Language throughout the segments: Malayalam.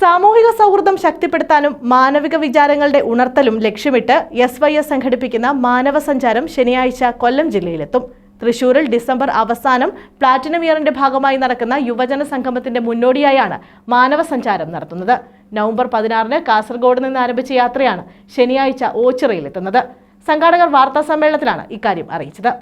സാമൂഹിക സൗഹൃദം ശക്തിപ്പെടുത്താനും മാനവിക വിചാരങ്ങളുടെ ഉണർത്തലും ലക്ഷ്യമിട്ട് എസ് വൈ എസ് സംഘടിപ്പിക്കുന്ന മാനവ സഞ്ചാരം ശനിയാഴ്ച കൊല്ലം ജില്ലയിലെത്തും. തൃശൂരിൽ ഡിസംബർ അവസാനം പ്ലാറ്റിനം ഇയറിന്റെ ഭാഗമായി നടക്കുന്ന യുവജന സംഗമത്തിന്റെ മുന്നോടിയായാണ് മാനവ സഞ്ചാരം നടത്തുന്നത്. നവംബർ പതിനാറിന് കാസർഗോഡ് നിന്ന് ആരംഭിച്ച യാത്രയാണ് ശനിയാഴ്ച ഓച്ചിറയിലെത്തുന്നത്. സംഘാടകർ വാർത്താ സമ്മേളനത്തിലാണ് ഇക്കാര്യം അറിയിച്ചത്.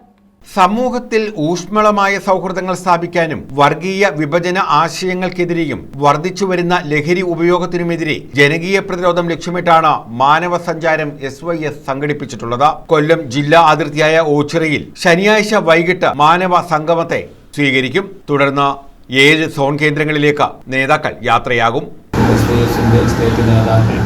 സമൂഹത്തിൽ ഊഷ്മളമായ സൗഹൃദങ്ങൾ സ്ഥാപിക്കാനും വർഗീയ വിഭജന ആശയങ്ങൾക്കെതിരെയും വർദ്ധിച്ചുവരുന്ന ലഹരി ഉപയോഗത്തിനുമെതിരെ ജനകീയ പ്രതിരോധം ലക്ഷ്യമിട്ടാണ് മാനവ സഞ്ചാരം എസ് വൈ എസ് സംഘടിപ്പിച്ചിട്ടുള്ളത്. കൊല്ലം ജില്ലാ അതിർത്തിയായ ഓച്ചിറയിൽ ശനിയാഴ്ച വൈകിട്ട് മാനവ സംഗമത്തെ സ്വീകരിക്കും. തുടർന്ന് ഏഴ് സോൺ കേന്ദ്രങ്ങളിലേക്ക് നേതാക്കൾ യാത്രയാകും. സ്റ്റേറ്റ് നേതാക്കൾ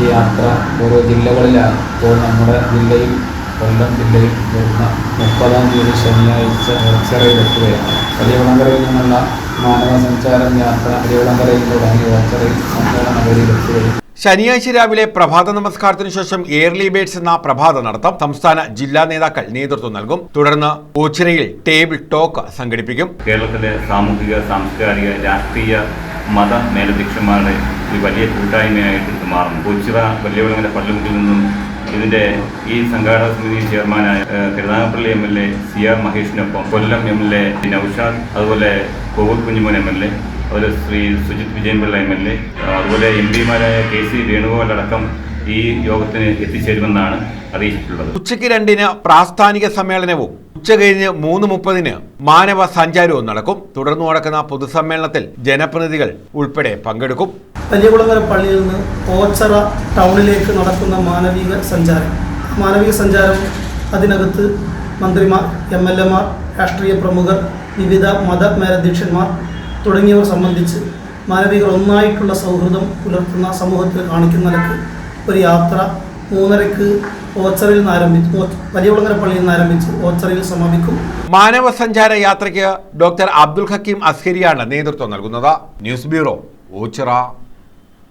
ഈ യാത്ര ഓരോ ജില്ലകളിലാണ്. ഇപ്പോൾ നമ്മുടെ ജില്ലയിൽ കൊല്ലം ജില്ലയിൽ വരുന്ന മുപ്പതാം തീയതി ശനിയാഴ്ച ഓച്ചറയിലെത്തുകയാണ് വലിയകുളങ്കരയിൽ നിന്നുള്ള മാനവ സഞ്ചാരം യാത്ര വലിയകുളങ്കരയിൽ തുടങ്ങി ഓച്ചറയിൽ സമ്മേളന നഗരിയിലെത്തുകയും ശനിയാഴ്ച രാവിലെ പ്രഭാത നമസ്കാരത്തിനു ശേഷം എയർലി ബേഡ്സ് എന്ന പ്രഭാത നടത്തം സംസ്ഥാന ജില്ലാ നേതാക്കൾ നേതൃത്വം നൽകും. തുടർന്ന് ഓച്ചിറയിൽ ടേബിൾ ടോക്ക് സംഘടിപ്പിക്കും. കേരളത്തിലെ സാമൂഹിക സാംസ്കാരിക രാഷ്ട്രീയ മത മേലധ്യക്ഷന്മാരുടെ ഒരു വലിയ കൂട്ടായ്മയായിട്ട് ഇത് മാറും കൊച്ചിറ വലിയ പള്ളിമുട്ടിൽ നിന്നും ഇതിന്റെ ഈ സംഘാടക സമിതി ചെയർമാനായ Karunagappally M L A C R മഹേഷിനൊപ്പം Kollam M L A Naushad അതുപോലെ Kovoor Kunjumon M L A അതുപോലെ Shri Sujith Vijayanpillai M L A അതുപോലെ എം പിമാരായ കെ സി വേണുഗോപാൽ അടക്കം ഈ യോഗത്തിന് എത്തിച്ചേരുമെന്നാണ് അറിയിച്ചിട്ടുള്ളത്. ഉച്ചയ്ക്ക് രണ്ടിന് പ്രാസ്ഥാനിക സമ്മേളനവും ഉച്ച കഴിഞ്ഞ് മൂന്ന് മുപ്പതിന് മാനവ സഞ്ചാരവും നടക്കും. തുടർന്ന് നടക്കുന്ന പൊതുസമ്മേളനത്തിൽ ജനപ്രതിനിധികൾ ഉൾപ്പെടെ പങ്കെടുക്കും. വലിയകുളങ്ങര പള്ളിയിൽ നിന്ന് ഓച്ചറ ടൗണിലേക്ക് നടക്കുന്ന മാനവിക സഞ്ചാരം. മാനവിക സഞ്ചാരം അതിനകത്ത് മന്ത്രിമാർ എം എൽ എമാർ രാഷ്ട്രീയ പ്രമുഖർ വിവിധ മത മേലധ്യക്ഷന്മാർ തുടങ്ങിയവർ സംബന്ധിച്ച് മാനവികർ ഒന്നായിട്ടുള്ള സൗഹൃദം പുലർത്തുന്ന സമൂഹത്തിൽ കാണിക്കുന്ന നിലയ്ക്ക് ഒരു യാത്ര മൂന്നരക്ക് ഓച്ചറിൽ നിന്ന് ആരംഭിച്ചു വലിയകുളങ്ങര പള്ളിയിൽ നിന്ന് ആരംഭിച്ച് ഓച്ചറയിൽ സമാപിക്കും. മാനവ സഞ്ചാര യാത്രയ്ക്ക് ഡോക്ടർ അബ്ദുൽ ഹക്കീം അസ്കരിയാണ് നേതൃത്വം നൽകുന്നത്. News bureau Ochira.